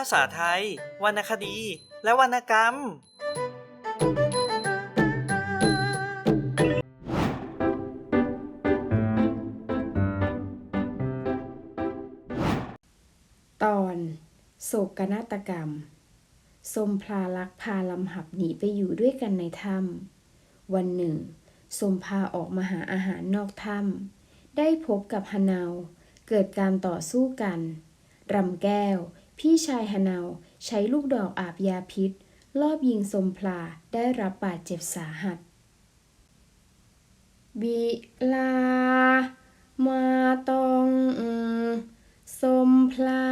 าษาไทย วรรณคดี และวรรณกรรม ตอนโศกนาฏกรรม สมพลาลักพาลำหับหนีไปอยู่ด้วยกันในถ้ำวันหนึ่ง สมพาออกมาหาอาหารนอกถ้ำได้พบกับฮานาวเกิดการต่อสู้กันรำแก้ว พี่ชายฮานาวใช้ลูกดอกอาบยาพิษ ลอบยิงสมพลาได้รับบาดเจ็บสาหัสบิลา มาตองสมพลา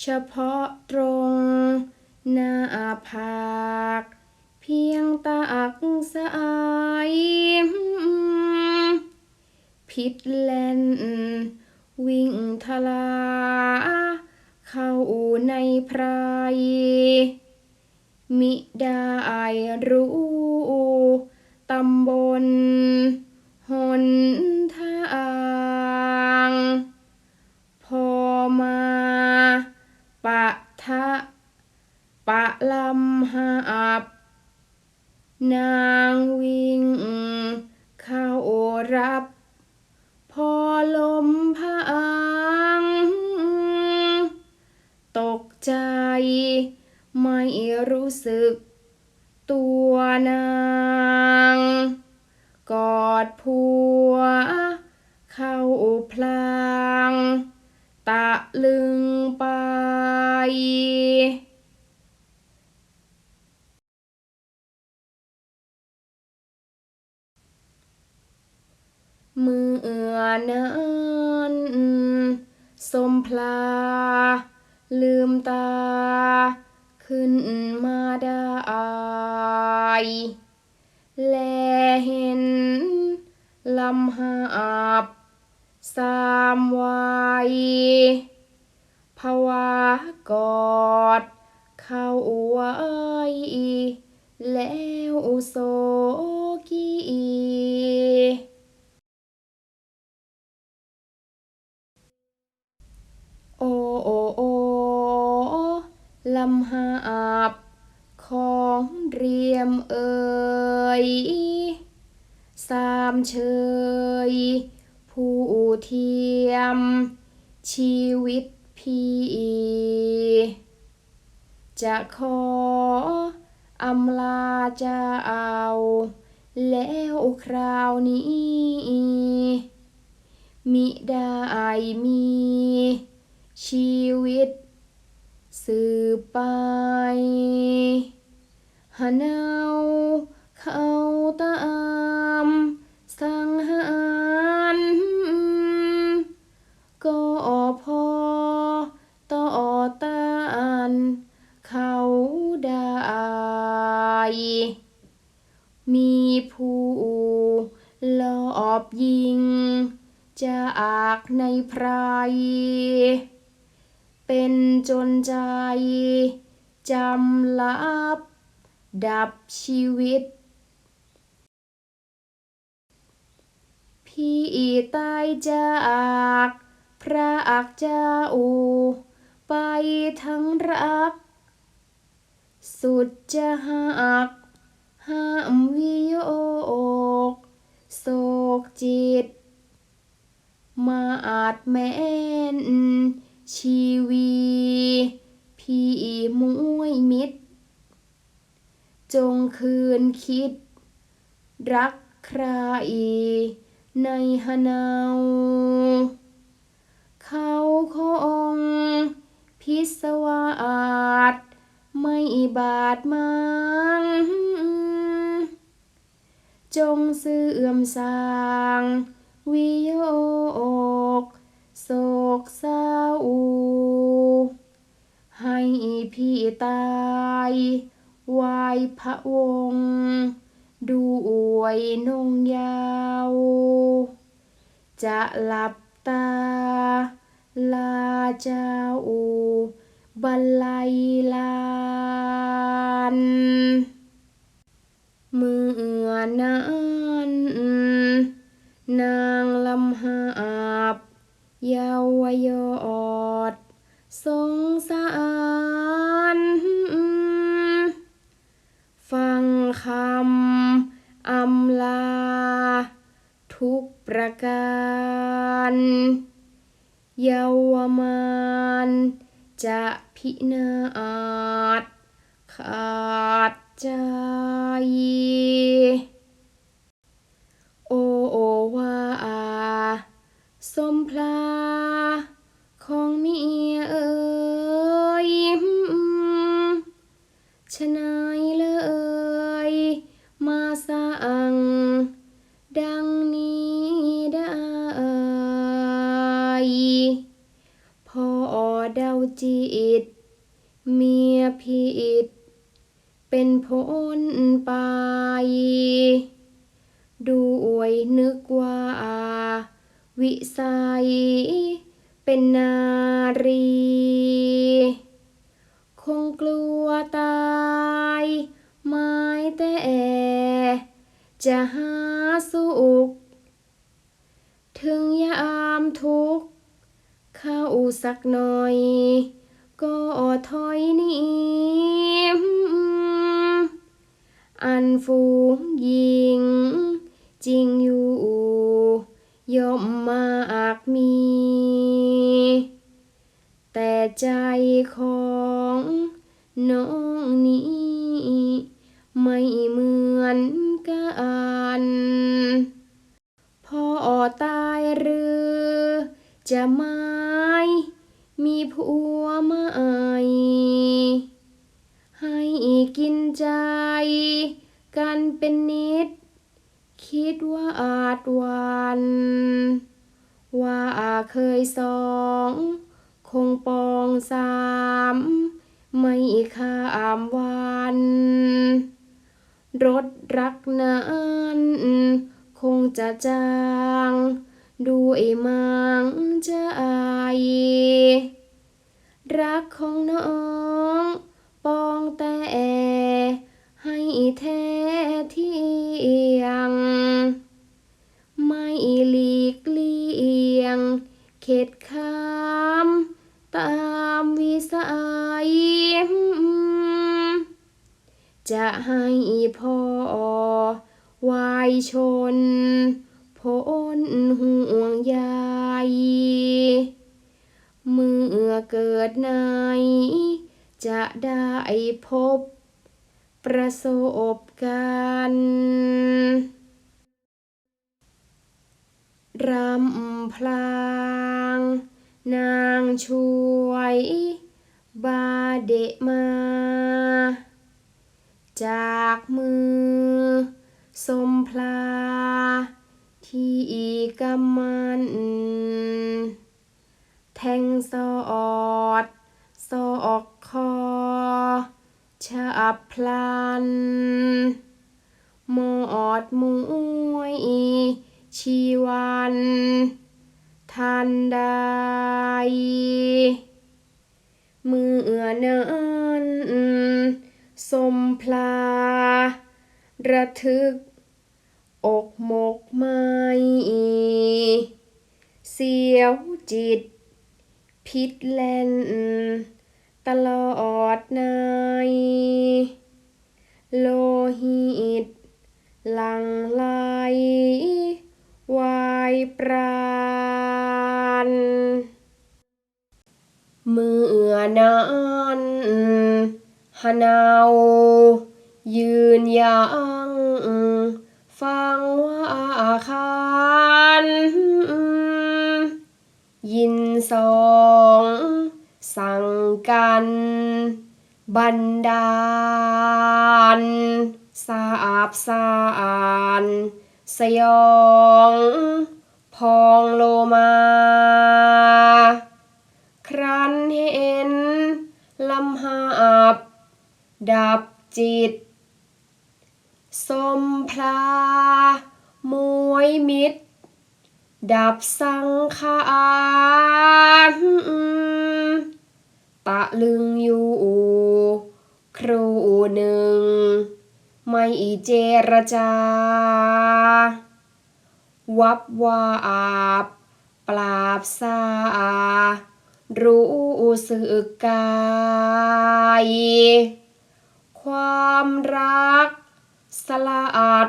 เฉพาะตรงหน้าผากเพียงตาอักสายพิษแล่น วิ่งทลา เข้าในไพรมิได้รู้ ตำบลหนทาง พอมาปะทะปะลำหาบนางวิ่งเข้ารับ พอลมพัง ตกใจ ไม่รู้สึก ตัวนาง กอดผัว เข้าพลาง ตะลึงไป เมื่อนั้นสมพลา ลืมตา ขึ้นมาได้ แลเห็นลำหาบ สามวัยภาวะกอด เข้าไว้แล้วโศกี โอโอโอลำหาบของเรียมเอ่ยสามเชย ผู้เทียม ชีวิตพี่ จะขออำลาจะเจ้าแล้วคราวนี้ มิได้มี ชีวิต สืบไปหานาวเข้าตา ดับชีวิต พี่ตายจากพระอักเจ้า ไปทั้งรัก สุดจะหักห้ามวิโยกโศกจิต มาอาจแม้นชีวี พี่มวยมิตร จงคืนคิด รักใครในหนาวเขาคงพิศวาสไม่บาดมางจงเสื่อมสร้าง วิโยกโศกเศร้าให้พี่ตาย วายพระวงศ์ดูอวยนงยาว จะหลับตา ลาเจ้าบันไลลานเมื่อนั้นนางลำหาบ เยาวยอดสสงสาร ฟังคำอำลา ทุกประการ เยาวมานจะพินาศขาดใจ โอโอว่าอาสมพลา เดาจิตเมียผิดเป็นพ้นไป ด้วยนึกว่าวิสัย เป็นนารี คงกลัวตายไม้แต่จะหาสุข ถึงยามทุกข์ เข้าสักหน่อย ก็ถอยหนีอันฝูงยิง จริงอยู่ย่อมมากมี แต่ใจของน้องนี้ ไม่เหมือนกัน พอตายหรือ จะไม่มีผัวใหม่ให้กินใจ กันเป็นนิด คิดว่าอาจวัน ว่าเคยสอง คงปองสาม ไม่ข้ามวัน รถรักนั้น คงจะจาง ด้วยมังใจ รักของน้องปองแต่ให้แท้เที่ยง ไม่หลีกเลี่ยง เข็ดขามตามวิสัย จะให้พ่อวายชน พ้นห่วงใยเมื่อเกิดใน จะได้พบ ประสบกันณ์รำพลาง นางช่วย บาเดมา จากมือ สมพลา ที่กำมันแทงสอด สอกคอฉับพลัน หมอดมวยชีวันทันใด เมื่อนั้นสมพลา ระทึก อกหมกไหมเสียวจิต พิษแล่น ตลอดในโลหิต หลังไหลวายปราณเมื่อนั้นหนาวยืนยัง ฟังว่าคันยินสองสั่งกัน บันดาลสาบสานสยองพองโลมา ครั้นเห็นลำหาบ ดับจิต สมพลามวยมิตร ดับสังขารตะลึงอยู่ ครูหนึ่ง ไม่เจรจา วับวาบปราบซารู้สึกกาย ความรัก สลาด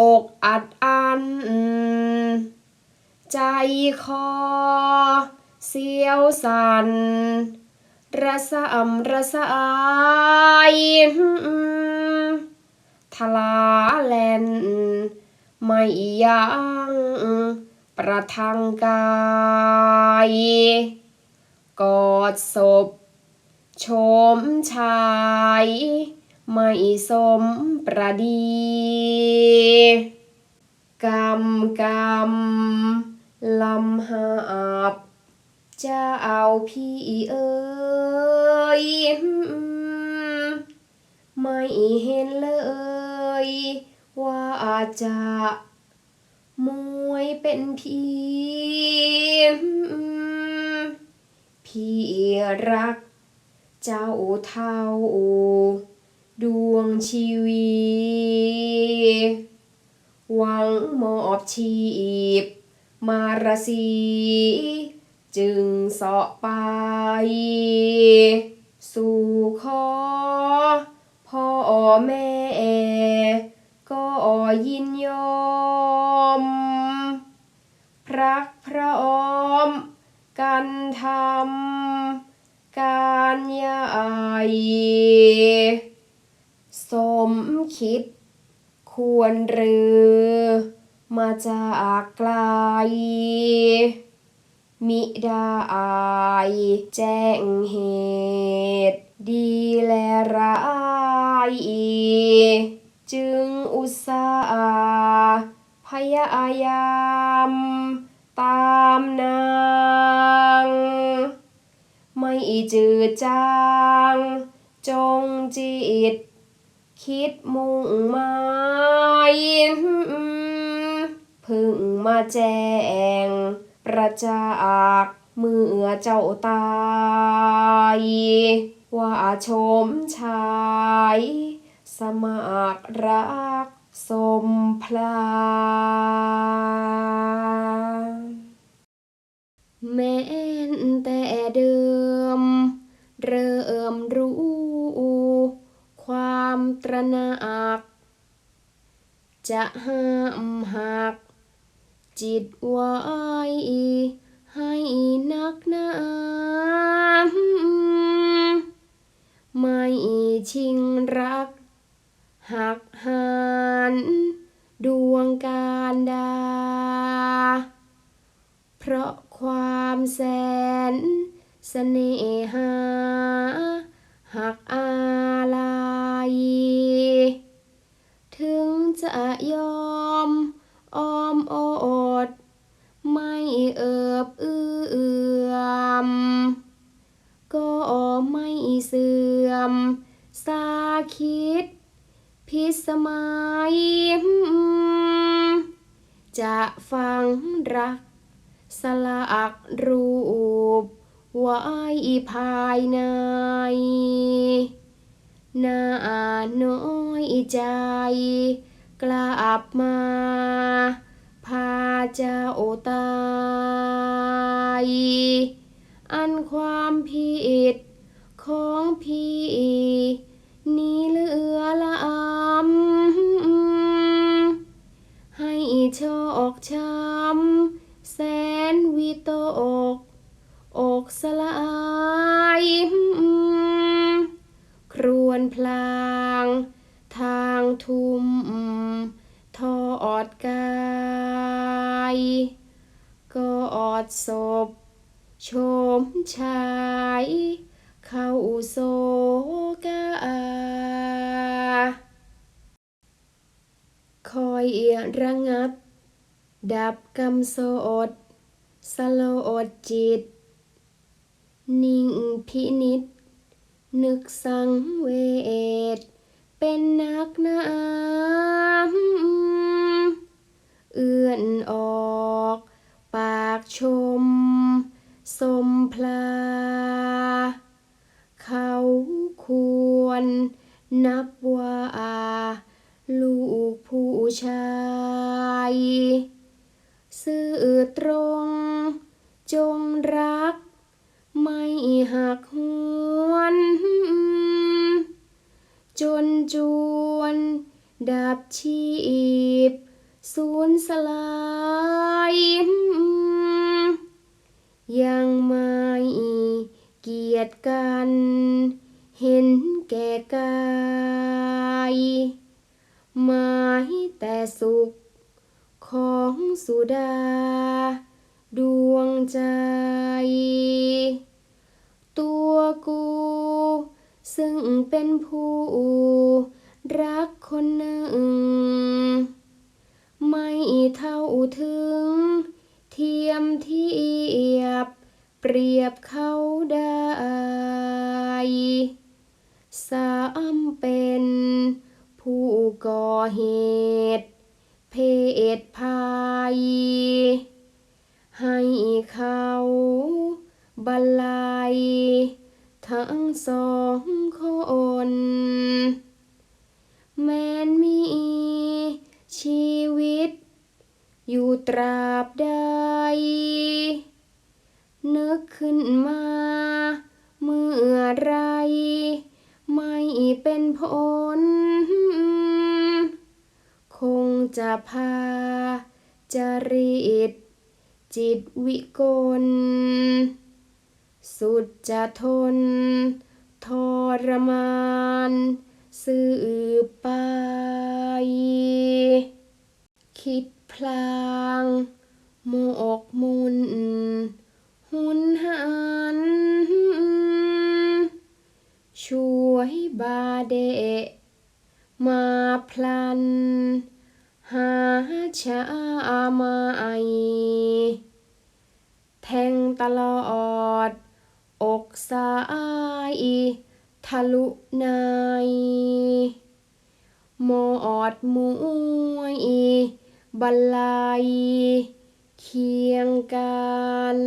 อกอัดอัน ใจคอ เสียวสันระสำระสายทลาแลน ไม่ยังประทังกาย กอดศพโฉมชาย ไม่สมประดีกำกำลำหาบจะเอาพี่เอ๋ยไม่เห็นเลย ว่าจะมวยเป็นพี่พี่รัก เจ้าเท่า ดวงชีวีหวังมอบชีพ มารสี จึงเสาะไป สู่ขอพ่อแม่ ก็ยินยอม พรักพร้อม กันทำการใหญ่ สมคิด ควรหรือ มาจากไกล มิได้แจ้งเหตุ ดีและร้ายจึงอุตส่าห์พยายามตามนาง ไม่จืดจาง จงจิต คิดมุ่งหมายพึ่งมาแจ้ง ประจากเมื่อเจ้าตายว่าโฉมชาย สมัครรักสมพลางแม้นแต่เดิม จะห้ามหัก จิตไว้ให้นักหนาไม่ชิงรัก หักหานดวงการดา เพราะความแสนเสน่หา หักอาลัย จะยอมอ้อมโอด ไม่เอิบเอื้อมก็ไม่เสื่อม สาคิด พิสมัย จะฝังรัก สลักรูปไว้ภายในน่าน้อยใจ กลับมา พาเจ้าตายอันความผิดของพี่ นี้เหลือล้ำให้โชคช้ำแสนวิตกอกสลาย ครวนพลาง ทางทุ่มทอดกายกอดศพโฉมชาย เข้าโศกา คอยระงับ ดับกำโสดสลอดจิต นิ่งพินิจนึกสังเวช เป็นนักหนา ยดกัน เห็นแก่กายหมายแต่สุขของสุดา ดวงใจ ตัวกู ซึ่งเป็นผู้รักคนหนึ่ง ไม่เท่าถึงเทียมเทียบ เปรียบเขาได้สามเป็นผู้ก่อเหตุ เพศภัย ให้เขาบรรลัย ทั้งสองคน แม้นมีชีวิต อยู่ตราบใด นึกขึ้นมา เมื่อไร ไม่เป็นผล คงจะพาจริต จิตวิกล สุดจะทน ทรมาน สืบไป คิดพลางโมอกมุน หุนหัน ช่วยบาเดะมาพลัน หาชามาไอแทงตลอด อกสายทะลุในหมอดมวยบลัย เคียงกัน